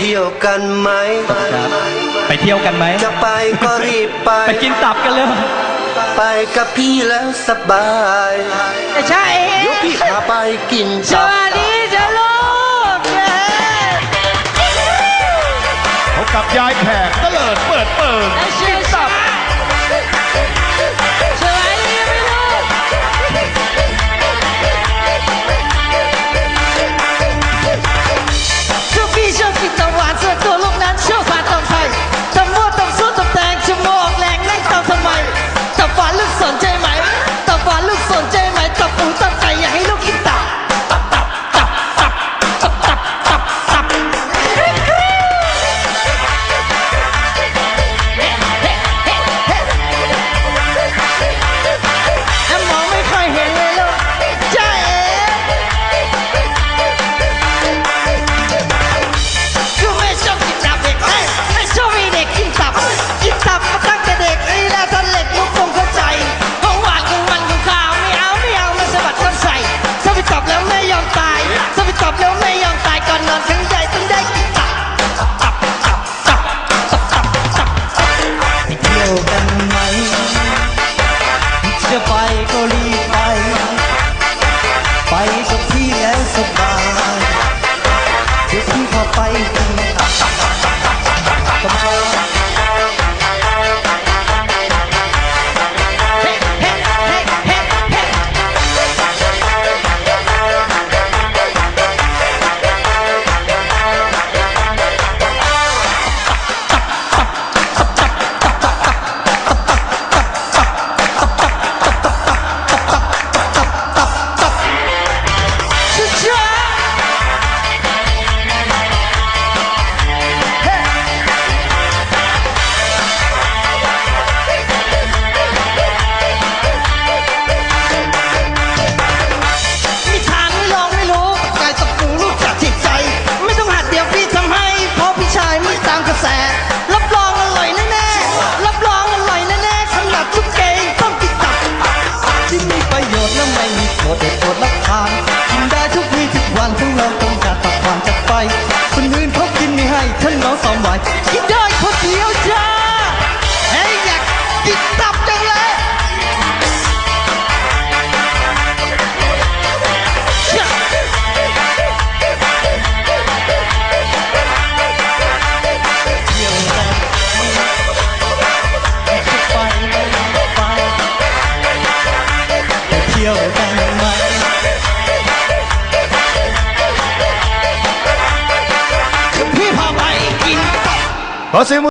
ที่ยวกันไหม ไปเที่ยวกันไหม จะไปก็รีบไป ไปกินตับกันเลย ไปกับพี่แล้วสบายใช่เดี๋ยวพี่พาไปกินสตับสวัสดีจ้าลูกเย้พบกับยายแขกเตลิดเปิดเปิดกิเชิญ ทุกที่แล้วสบายทุกพี่พอไปคุณ một đẹp một mắt Nós temos